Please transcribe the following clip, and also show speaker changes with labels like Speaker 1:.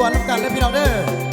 Speaker 1: ส่วนน้ำกันและพี่เราเด้อ